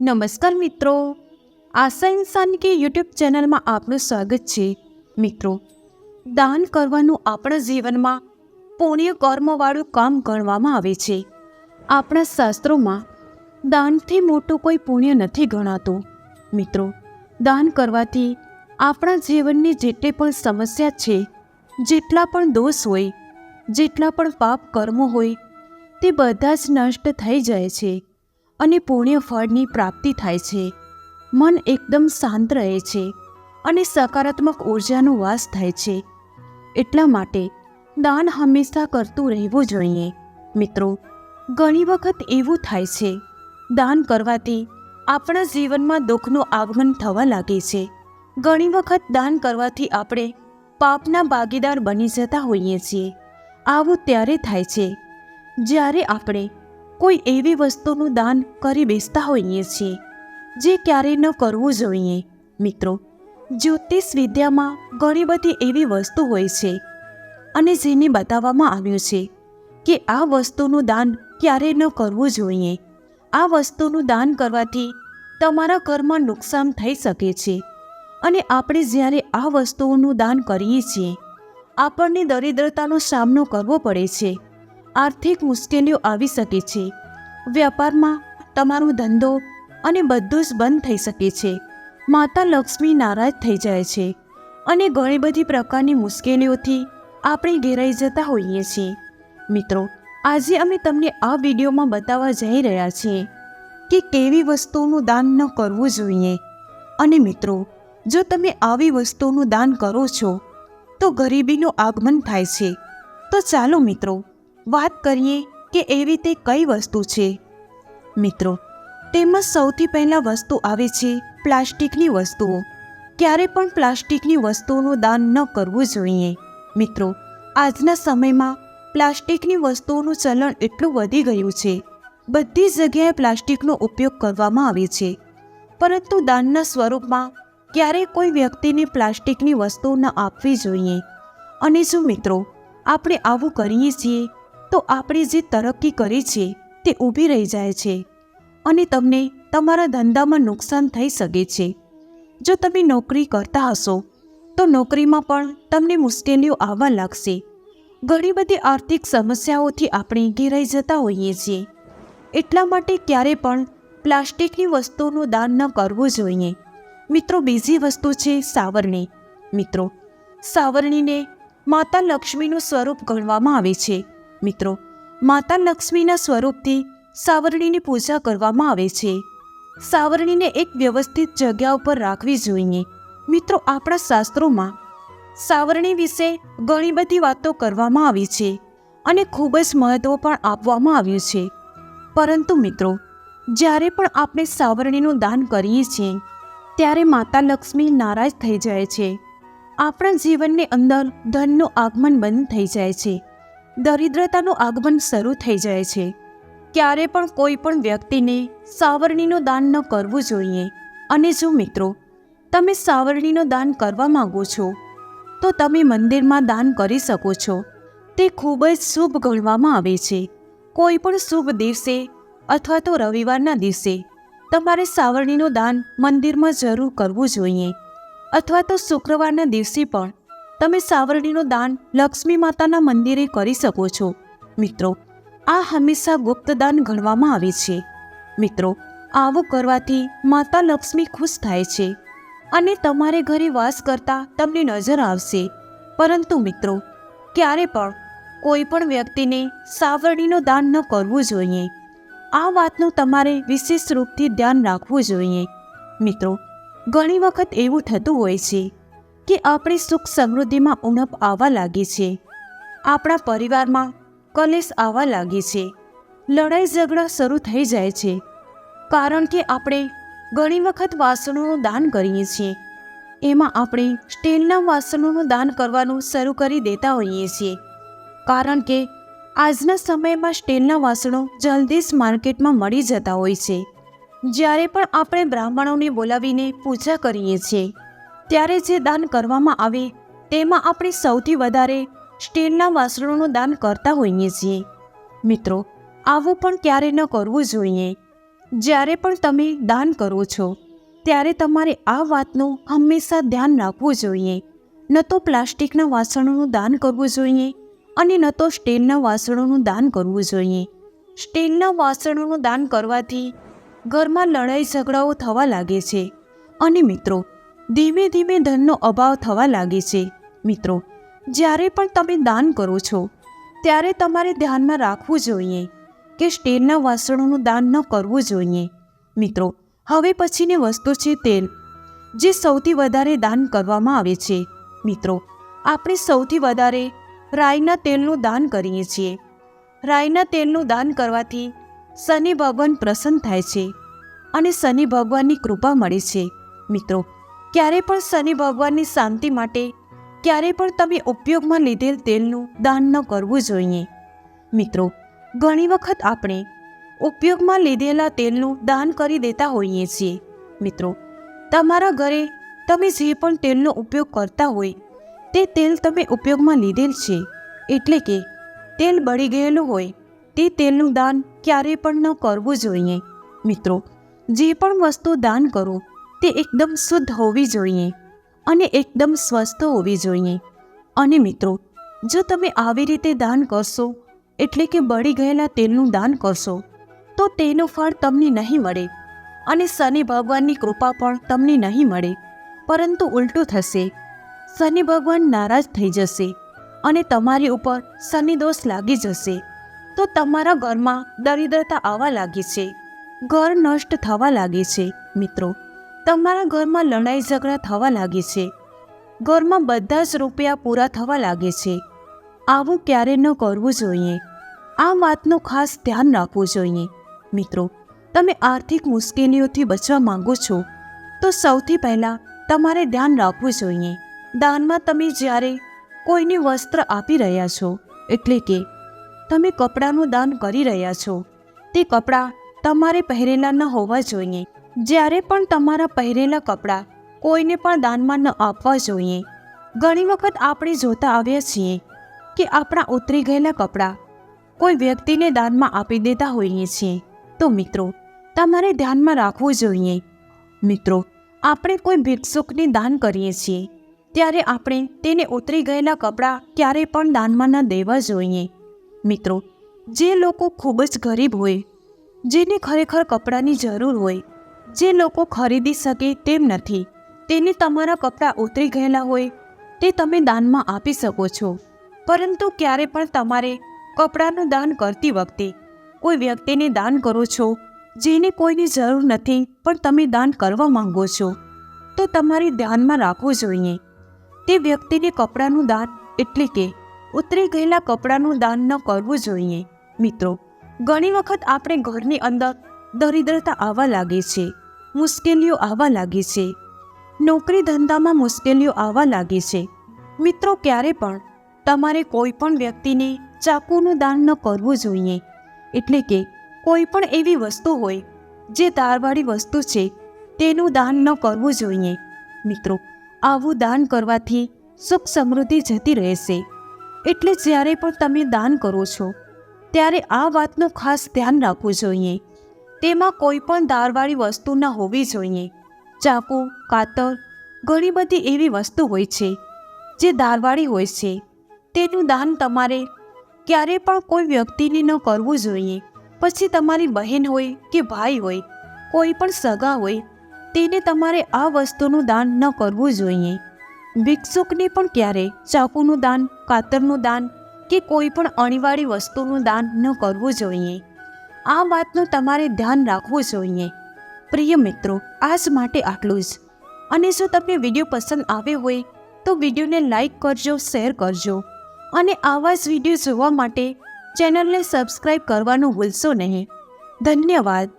નમસ્કાર મિત્રો. આશા ઇન્સાન કે યુટ્યુબ ચેનલમાં આપનું સ્વાગત છે. મિત્રો, દાન કરવાનું આપણા જીવનમાં પુણ્ય કર્મવાળું કામ ગણવામાં આવે છે. આપણા શાસ્ત્રોમાં દાનથી મોટું કોઈ પુણ્ય નથી ગણાતું. મિત્રો, દાન કરવાથી આપણા જીવનની જેટલી પણ સમસ્યા છે, જેટલા પણ દોષ હોય, જેટલા પણ પાપ કર્મો હોય, તે બધા જ નષ્ટ થઈ જાય છે. અને પુણ્ય ફળની પ્રાપ્તિ થાય છે. મન એકદમ શાંત રહે છે અને સકારાત્મક ઉર્જાનો વાસ થાય છે. એટલા માટે દાન હંમેશા કરતું રહેવું જોઈએ. મિત્રો, ઘણી વખત એવું થાય છે, દાન કરવાથી આપણા જીવનમાં દુઃખનું આગમન થવા લાગે છે. ઘણી વખત દાન કરવાથી આપણે પાપના ભાગીદાર બની જતા હોઈએ છીએ. આવું ત્યારે થાય છે, જ્યારે આપણે કોઈ એવી વસ્તુનું દાન કરી બેસતા હોઈએ છીએ, જે ક્યારેય ન કરવું જોઈએ. મિત્રો, જ્યોતિષ વિદ્યામાં ઘણી બધી એવી વસ્તુ હોય છે, અને જેને બતાવવામાં આવ્યું છે કે આ વસ્તુનું દાન ક્યારેય ન કરવું જોઈએ. આ વસ્તુનું દાન કરવાથી તમારા ઘરમાં નુકસાન થઈ શકે છે, અને આપણે જ્યારે આ વસ્તુઓનું દાન કરીએ છીએ, આપણને દરિદ્રતાનો સામનો કરવો પડે છે. આર્થિક મુશ્કેલીઓ આવી શકે છે. વ્યાપારમાં તમારો ધંધો અને બધું જ બંધ થઈ શકે છે. માતા લક્ષ્મી નારાજ થઈ જાય છે અને ઘણી બધી પ્રકારની મુશ્કેલીઓથી આપણે ઘેરાઈ જતા હોઈએ છીએ. મિત્રો, આજે અમે તમને આ વિડીયોમાં બતાવવા જઈ રહ્યા છીએ કે કેવી વસ્તુનું દાન ન કરવું જોઈએ. અને મિત્રો, જો તમે આવી વસ્તુનું દાન કરો છો, તો ગરીબીનું આગમન થાય છે. તો ચાલો મિત્રો વાત કરીએ કે એવી તે કઈ વસ્તુ છે? મિત્રો, તેમાં સૌથી પહેલાં વસ્તુ આવે છે પ્લાસ્ટિકની વસ્તુઓ. ક્યારે પણ પ્લાસ્ટિકની વસ્તુઓનું દાન ન કરવું જોઈએ. મિત્રો, આજના સમયમાં પ્લાસ્ટિકની વસ્તુઓનું ચલણ એટલું વધી ગયું છે. બધી જગ્યાએ પ્લાસ્ટિકનો ઉપયોગ કરવામાં આવે છે. પરંતુ દાનના સ્વરૂપમાં ક્યારેય કોઈ વ્યક્તિને પ્લાસ્ટિકની વસ્તુઓ ન આપવી જોઈએ. અને જો મિત્રો, આપણે આવું કરીએ છીએ તો આપણે જે તરક્કી કરી છે, તે ઊભી રહી જાય છે અને તમને તમારા ધંધામાં નુકસાન થઈ શકે છે. જો તમે નોકરી કરતા હશો, તો નોકરીમાં પણ તમને મુશ્કેલીઓ આવવા લાગશે. ઘણી બધી આર્થિક સમસ્યાઓથી આપણે ઘેરાઈ જતા હોઈએ છીએ. એટલા માટે ક્યારે પણ પ્લાસ્ટિકની વસ્તુઓનું દાન ન કરવું જોઈએ. મિત્રો, બીજી વસ્તુ છે સાવરણી. મિત્રો, સાવરણીને માતા લક્ષ્મીનું સ્વરૂપ ગણવામાં આવે છે. મિત્રો, માતા લક્ષ્મીના સ્વરૂપથી સાવરણીની પૂજા કરવામાં આવે છે. સાવરણીને એક વ્યવસ્થિત જગ્યા ઉપર રાખવી જોઈએ. મિત્રો, આપણા શાસ્ત્રોમાં સાવરણી વિશે ઘણી બધી વાતો કરવામાં આવી છે અને ખૂબ જ મહત્ત્વ પણ આપવામાં આવ્યું છે. પરંતુ મિત્રો, જ્યારે પણ આપણે સાવરણીનું દાન કરીએ છીએ, ત્યારે માતા લક્ષ્મી નારાજ થઈ જાય છે. આપણા જીવનની અંદર ધનનું આગમન બંધ થઈ જાય છે. દરિદ્રતાનું આગમન શરૂ થઈ જાય છે. ક્યારે પણ કોઈ પણ વ્યક્તિને સાવરણીનું દાન ન કરવું જોઈએ. અને જો મિત્રો, તમે સાવરણીનું દાન કરવા માગો છો, તો તમે મંદિરમાં દાન કરી શકો છો. તે ખૂબ જ શુભ ગણવામાં આવે છે. કોઈ પણ શુભ દિવસે અથવા તો રવિવારના દિવસે તમારે સાવરણીનું દાન મંદિરમાં જરૂર કરવું જોઈએ. અથવા તો શુક્રવારના દિવસે પણ તમે સાવરણીનું દાન લક્ષ્મી માતાના મંદિરે કરી શકો છો. મિત્રો, આ હંમેશા ગુપ્તદાન ગણવામાં આવે છે. મિત્રો, આવું કરવાથી માતા લક્ષ્મી ખુશ થાય છે અને તમારે ઘરે વાસ કરતા તમને નજર આવશે. પરંતુ મિત્રો, ક્યારે પણ કોઈ પણ વ્યક્તિને સાવરણીનું દાન ન કરવું જોઈએ. આ વાતનું તમારે વિશેષ રૂપથી ધ્યાન રાખવું જોઈએ. મિત્રો, ઘણી વખત એવું થતું હોય છે કે આપણી સુખ સમૃદ્ધિમાં ઉણપ આવવા લાગે છે. આપણા પરિવારમાં કલેશ આવવા લાગે છે. લડાઈ ઝઘડા શરૂ થઈ જાય છે. કારણ કે આપણે ઘણી વખત વાસણોનું દાન કરીએ છીએ. એમાં આપણે સ્ટીલના વાસણોનું દાન કરવાનું શરૂ કરી દેતા હોઈએ છીએ. કારણ કે આજના સમયમાં સ્ટીલના વાસણો જલ્દી જ માર્કેટમાં મળી જતા હોય છે. જ્યારે પણ આપણે બ્રાહ્મણોને બોલાવીને પૂજા કરીએ છીએ ત્યારે જે દાન કરવામાં આવે, તેમાં આપણે સૌથી વધારે સ્ટીલના વાસણોનું દાન કરતા હોઈએ છીએ. મિત્રો, આવું પણ ક્યારે ન કરવું જોઈએ. જ્યારે પણ તમે દાન કરો છો, ત્યારે તમારે આ વાતનું હંમેશા ધ્યાન રાખવું જોઈએ. ન તો પ્લાસ્ટિકના વાસણોનું દાન કરવું જોઈએ અને ન તો સ્ટીલના વાસણોનું દાન કરવું જોઈએ. સ્ટીલના વાસણોનું દાન કરવાથી ઘરમાં લડાઈ ઝઘડાઓ થવા લાગે છે. અને મિત્રો ધીમે ધીમે ધનનો અભાવ થવા લાગે છે. મિત્રો, જ્યારે પણ તમે દાન કરો છો, ત્યારે તમારે ધ્યાનમાં રાખવું જોઈએ કે સ્ટીલના વાસણોનું દાન ન કરવું જોઈએ. મિત્રો, હવે પછીની વસ્તુ છે તેલ, જે સૌથી વધારે દાન કરવામાં આવે છે. મિત્રો, આપણે સૌથી વધારે રાઈના તેલનું દાન કરીએ છીએ. રાઈના તેલનું દાન કરવાથી શનિ ભગવાન પ્રસન્ન થાય છે અને શનિ ભગવાનની કૃપા મળે છે. મિત્રો ક્યારે પણ શનિ ભગવાનની શાંતિ માટે, ક્યારે પણ તમે ઉપયોગમાં લીધેલ તેલનું દાન ન કરવું જોઈએ. મિત્રો, ઘણી વખત આપણે ઉપયોગમાં લીધેલા તેલનું દાન કરી દેતા હોઈએ છીએ. મિત્રો, તમારા ઘરે તમે જે પણ તેલનો ઉપયોગ કરતા હોય, તે તેલ તમે ઉપયોગમાં લીધેલ છે. એટલે કે, તેલ બળી ગયેલું હોય, તે તેલનું દાન ક્યારેય પણ ન કરવું જોઈએ. મિત્રો, જે પણ વસ્તુ દાન કરો તે એકદમ શુદ્ધ હોવી જોઈએ અને એકદમ સ્વસ્થ હોવી જોઈએ. અને મિત્રો, જો તમે આવી રીતે દાન કરશો, એટલે કે બળી ગયેલા તેલનું દાન કરશો, તો તેનું ફળ તમને નહીં મળે અને શનિ ભગવાનની કૃપા પણ તમને નહીં મળે. પરંતુ ઉલટું થશે. શનિ ભગવાન નારાજ થઈ જશે અને તમારી ઉપર શનિ દોષ લાગી જશે. તો તમારા ઘરમાં દરિદ્રતા આવવા લાગી છે. ઘર નષ્ટ થવા લાગે છે, મિત્રો. તમારા ઘરમાં લડાઈ ઝઘડા થવા લાગે છે. ઘરમાં બધા જ રૂપિયા પૂરા થવા લાગે છે. આવું ક્યારે ન કરવું જોઈએ. આ વાતનું ખાસ ધ્યાન રાખવું જોઈએ. મિત્રો, તમે આર્થિક મુશ્કેલીઓથી બચવા માંગો છો, તો સૌથી પહેલાં તમારે ધ્યાન રાખવું જોઈએ. દાનમાં તમે જ્યારે કોઈને વસ્ત્ર આપી રહ્યા છો, એટલે કે તમે કપડાનું દાન કરી રહ્યા છો, તે કપડાં તમારે પહેરેલા ન હોવા જોઈએ. જ્યારે પણ તમારા પહેરેલા કપડાં કોઈને પણ દાનમાં ન આપવા જોઈએ, ઘણી વખત આપણે જોતા આવ્યા છીએ કે આપણા ઉતરી ગયેલા કપડાં કોઈ વ્યક્તિને દાનમાં આપી દેતા હોઈએ છીએ. તો મિત્રો, તમારે ધ્યાનમાં રાખવું જોઈએ. મિત્રો, આપણે કોઈ ભિક્ષુકને દાન કરીએ છીએ, ત્યારે આપણે તેને ઉતરી ગયેલા કપડાં ક્યારેય પણ દાનમાં ન દેવા જોઈએ. મિત્રો, જે લોકો ખૂબ જ ગરીબ હોય, જેને ખરેખર કપડાની જરૂર હોય જે લોકો ખરીદી શકે તેમ નથી. તેને તમારા કપડાં ઉતરી ગયેલા હોય તે તમે દાનમાં આપી શકો છો. પરંતુ ક્યારે પણ તમારે કપડાનું દાન કરતી વખતે કોઈ વ્યક્તિને દાન કરો છો, જેને કોઈની જરૂર નથી પણ તમે દાન કરવા માંગો છો, તો તમારે ધ્યાનમાં રાખવું જોઈએ. તે વ્યક્તિને કપડાનું દાન એટલે કે ઉતરી ગયેલા કપડાનું દાન ન કરવું જોઈએ. મિત્રો, ઘણી વખત આપણે ઘરની અંદર દરિદ્રતા આવવા લાગે છે, મુશ્કેલીઓ આવવા લાગે છે, નોકરી ધંધામાં મુશ્કેલીઓ આવવા લાગે છે. મિત્રો, ક્યારે પણ તમારે કોઈ પણ વ્યક્તિને ચાકુનું દાન ન કરવું જોઈએ. એટલે કે કોઈ પણ એવી વસ્તુ હોય જે તારવાળી વસ્તુ છે, તેનું દાન ન કરવું જોઈએ. મિત્રો, આવું દાન કરવાથી સુખ સમૃદ્ધિ જતી રહેશે. એટલે જ્યારે પણ તમે દાન કરો છો, ત્યારે આ વાતનું ખાસ ધ્યાન રાખવું જોઈએ. તેમાં કોઈ પણ દારવાળી વસ્તુ ન હોવી જોઈએ. ચાકુ, કાતર, ઘણી બધી એવી વસ્તુ હોય છે, જે દાળવાળી હોય છે. તેનું દાન તમારે ક્યારે પણ કોઈ વ્યક્તિને ન કરવું જોઈએ. પછી તમારી બહેન હોય કે ભાઈ હોય, કોઈ પણ સગા હોય, તેને તમારે આ વસ્તુનું દાન ન કરવું જોઈએ. ભિક્ષુકને પણ ક્યારે ચાકુનું દાન, કાતરનું દાન કે કોઈ પણ અણીવાળી વસ્તુનું દાન ન કરવું જોઈએ. આ વાતનું તમારે ધ્યાન રાખવું જોઈએ. પ્રિય મિત્રો, આજ માટે આટલું જ. અને જો તમને વીડિયો પસંદ આવ્યો હોય, તો વિડીયોને લાઈક કરજો, શેર કરજો. અને આવા જ વીડિયો જોવા માટે ચેનલને સબસ્ક્રાઈબ કરવાનું ભૂલશો નહીં. ધન્યવાદ.